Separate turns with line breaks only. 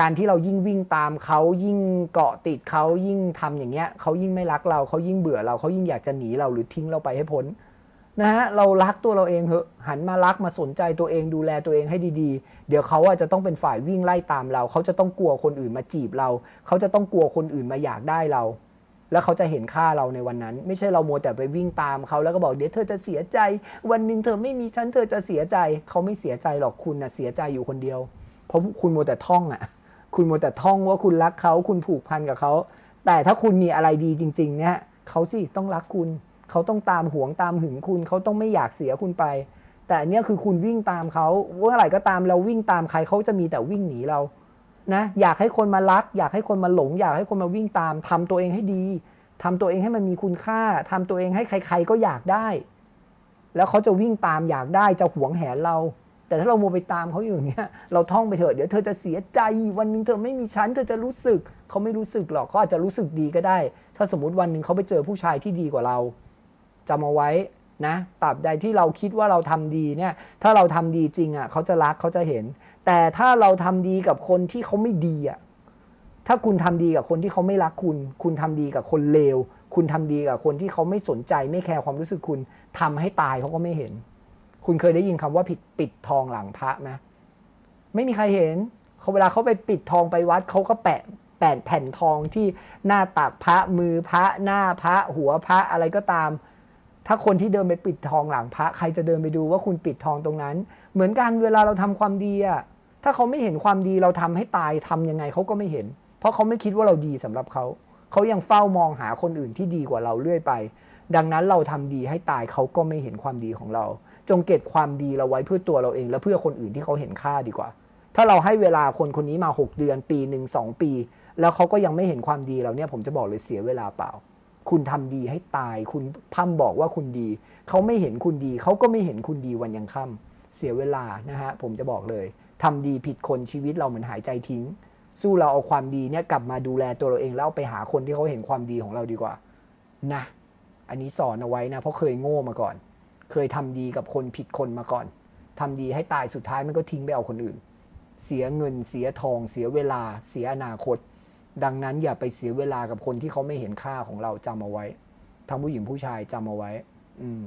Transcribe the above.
การที่เรายิ่งวิ่งตามเขายิ่งเกาะติดเขายิ่งทำอย่างเงี้ยเขายิ่งไม่รักเราเขายิ่งเบื่อเราเขายิ่งอยากจะหนีเราหรือทิ้งเราไปให้พ้นนะฮะเรารักตัวเราเองเถอะหันมารักมาสนใจตัวเองดูแลตัวเองให้ดีๆ เดี๋ยวเขาอะจจะต้องเป็นฝ่ายวิ่งไล่ตามเรา เขาจะต้องกลัวคนอื่นมาจีบเรา เขาจะต้องกลัวคนอื่นมาอยากได้เรา แล้วเขาจะเห็นค่าเราในวันนั้น ไม่ใช่เราโมแต่ไปวิ่งตามเขาแล้วก็บอกเดี๋ยวเธอจะเสียใจ วันหนึ่งเธอไม่มีฉันเธอจะเสียใจ เขาไม่เสียใจหรอกคุณนะเสียใจอยู่คนเดียว เพราะคุณโมแต่ท่องอะ คุณโมวแต่ท่องว่าคุณรักเขาคุณผูกพันกับเขาแต่ถ้าคุณมีอะไรดีจริง ๆ เนี่ยเขาสิต้องรักคุณ เขาต้องตามหวงตามหึงคุณ เขาต้องไม่อยากเสียคุณไป แต่อันเนี้ยคือคุณวิ่งตามเขาเมื่อไหร่ก็ตามเราวิ่งตามใครเขาจะมีแต่วิ่งหนีเรานะอยากให้คนมารัก อยากให้คนมาหลง อยากให้คนมาวิ่งตามทำตัวเองให้ดีทำตัวเองให้มันมีคุณค่าทำตัวเองให้ใคร ๆ ก็อยากได้ แล้วเขาจะวิ่งตามอยากได้จะหวงแหนเรา แต่ถ้าเราโมวไปตามเขาอยู่อย่างเงี้ยเราท่องไปเถอะเดี๋ยวเธอจะเสียใจวันหนึ่งเธอไม่มีฉันเธอจะรู้สึกเขาไม่รู้สึกหรอกเขาอาจจะรู้สึกดีก็ได้ ถ้าสมมติวันหนึ่งเขาไปเจอผู้ชายที่ดีกว่าเราจำเอาไว้นะตราบใดที่เราคิดว่าเราทำดีเนี่ย ถ้าเราทำดีจริงอะเขาจะรักเขาจะเห็น แต่ถ้าเราทำดีกับคนที่เขาไม่ดีอะถ้าคุณทำดีกับคนที่เขาไม่รักคุณ คุณทำดีกับคนเลว คุณทำดีกับคนที่เขาไม่สนใจไม่แคร์ความรู้สึกคุณทำให้ตายเขาก็ไม่เห็น คุณเคยได้ยินคำว่าผิดปิดทองหลังพระไหมไม่มีใครเห็นเขาเวลาเขาไปปิดทองไปวัดเขาก็แปะแปะแผ่นทองที่หน้าตักพระมือพระหน้าพระหัวพระอะไรก็ตาม ถ้าคนที่เดินไปปิดทองหลังพระใครจะเดินไปดูว่าคุณปิดทองตรงนั้น เหมือนกันเวลาเราทำความดีอะถ้าเขาไม่เห็นความดีเราทำให้ตายทำยังไงเขาก็ไม่เห็น เพราะเขาไม่คิดว่าเราดีสำหรับเขาเขายังเฝ้ามองหาคนอื่นที่ดีกว่าเราเรื่อยไป ดังนั้นเราทำดีให้ตายเขาก็ไม่เห็นความดีของเรา จงเก็บความดีเราไว้เพื่อตัวเราเอง และเพื่อคนอื่นที่เขาเห็นค่าดีกว่า ถ้าเราให้เวลาคนคนนี้มา 6 เดือน ปีหนึ่งสองปี แล้วเขาก็ยังไม่เห็นความดีเราเนี่ยผมจะบอกเลยเสียเวลาเปล่า คุณทำดีให้ตาย คุณพัมบอกว่าคุณดี เขาไม่เห็นคุณดี เขาก็ไม่เห็นคุณดีวันยังค่ำเสียเวลานะฮะผมจะบอกเลยทำดีผิดคนชีวิตเราเหมือนหายใจทิ้ง สู้เราเอาความดีเนี่ยกลับมาดูแลตัวเราเองแล้วไปหาคนที่เขาเห็นความดีของเราดีกว่า นะ อันนี้สอนเอาไว้นะ เพราะเคยโง่มาก่อน เคยทำดีกับคนผิดคนมาก่อนทำดีให้ตายสุดท้ายมันก็ทิ้งไปเอาคนอื่น เสียเงินเสียทอง เสียเวลา เสียอนาคต ดังนั้นอย่าไปเสียเวลากับคนที่เขาไม่เห็นค่าของเราจำเอาไว้ทั้งผู้หญิงผู้ชายจำเอาไว้ อืม